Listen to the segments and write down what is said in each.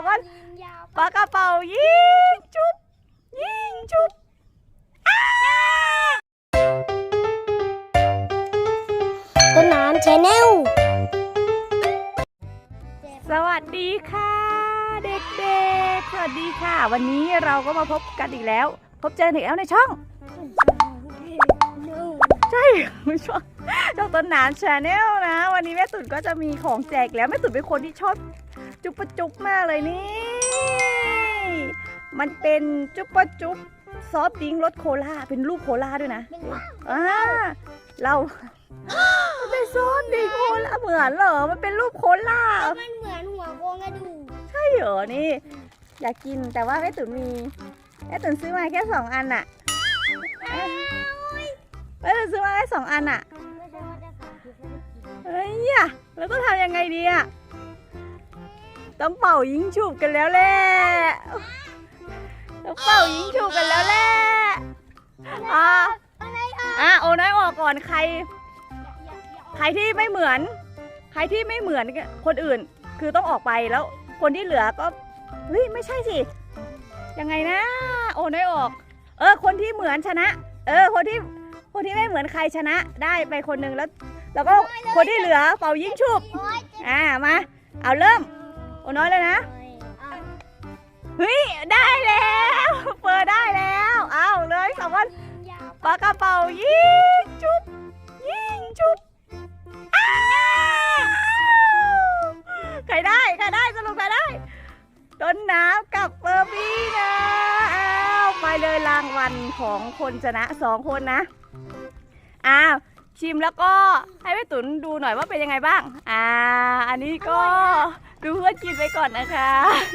องคนยิงยาวปากกระเป๋ายิงจุ๊บยิงจุ๊บอ้าต้นน้ำชแนลสวัสดีค่ะ เด็กๆ สวัสดีค่ะ วันนี้เราก็มาพบกันอีกแล้ว พบเจออีกแล้วในช่องใช่ไม่ช่องช่องต้นน้ำชาแนลนะ วันนี้แม่ตุ๋นก็จะมีของแจกแล้วแม่ตุ๋นเป็นคนที่ชอบจุ๊บปะจุ๊บมากเลยนี่ มันเป็นจุ๊บปะจุ๊บซอฟต์ดริงก์รสโคลาเป็นรูปโคลาด้วยนะเป็นว่าอ่าเรามันเป็นซอฟต์ดริงก์โคลาเหมือนเหรอมันเป็นรูปโคลามันเหมือนหัวโครงกระดูกใช่เหรอนี่ อยากกินแต่ว่าแม่ตุ๋นมีแม่ตุ๋นซื้อมาแค่สองอันอะแม่ตุ๋นซื้ อมาแค่สองอันอะไม่ใช่ว่าจะขาดคือไม่กินเฮ้ยอะแล้วต้องทำยังไงดีอะต้องเป่ายิงฉุบกันแล้วแหละต้องเป่ายิงฉุบกันแล้วแหละอะอะไรอะอะโอ้น้อยออกก่อนใคร ใครที่ไม่เหมือน ใครที่ไม่เหมือนคนอื่น คือต้องออกไปแล้ว คนที่เหลือก็เฮ้ยไม่ใช่สิยังไงนะ โอ้น้อยออก เออ คนที่เหมือนชนะ เออ คนที่ คนที่ไม่เหมือนใครชนะได้ไปคนหนึ่งแล้ว แล้วก็คนที่เหลือเป่ายิงฉุบอ่ามา เอาเริ่มโอ้น้อยเลยนะเฮ้ยได้แล้วเปิดได้แล้วเอาเลยสองคนยิงยาวปากระเป๋ายิงจุบยิงจุบใครได้ใครได้สรุปใครได้ต้นน้ำกับเบอร์บี้นะอ้าวไปเลยรางวัลของคนชนะสองคนนะ อ้าวชิมแล้วก็ให้แม่ตุ๋นดูหน่อยว่าเป็นยังไงบ้าง อ่า อันนี้ก็ดูเพื่อนกินไปก่อนนะคะ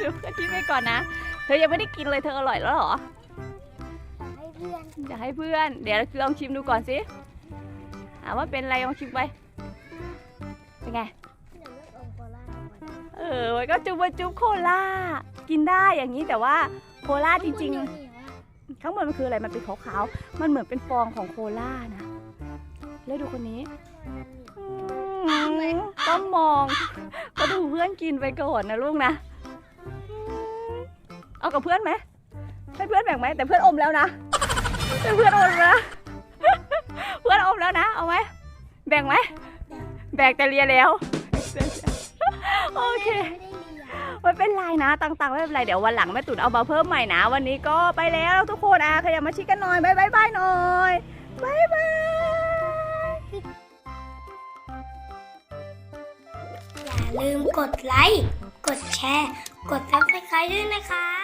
ดูเพื่อนกินไปก่อนนะ เธอยังไม่ได้กินเลยเธออร่อยแล้วเหรอให้เพื่อนจะให้เพื่อน เดี๋ยวลองชิมดูก่อนสิถามว่าเป็นอะไรลองชิมไป เป็นไงเดี๋ยวเลือกองโคล่าก่อนเออมันก็จุบจุบโคล่ากินได้อย่างนี้แต่ว่าโคล่าจริงๆ ข้างบนมันคืออะไรมันเป็นขาวๆมันเหมือนเป็นฟองของโคล่านะ แล้วดูคนนี้อืมต้องมอง ก็ดูเพื่อนกินไปก่อนนะลูกนะอืมเอากับเพื่อนไหมให้เพื่อนแบ่งไหมแต่เพื่อนอมแล้วนะแต่เพื่อนอมแล้วนะเพื่อนอมแล้วนะเอาไหมแบ่งไหมแบ่งแต่เลียแล้ว โอเค ไม่เรียนเป็นไรนะต่างๆไม่เป็นไรเดี๋ยววันหลังแม่ตุ๋นเอามาเพิ่มใหม่นะ วันนี้ก็ไปแล้วทุกคนอะขยับมาชิดกันหน่อยบายบายบายหน่อยบายบายอย่าลืมกดไลค์กดแชร์ กดซับสไครต์ด้วยนะคะ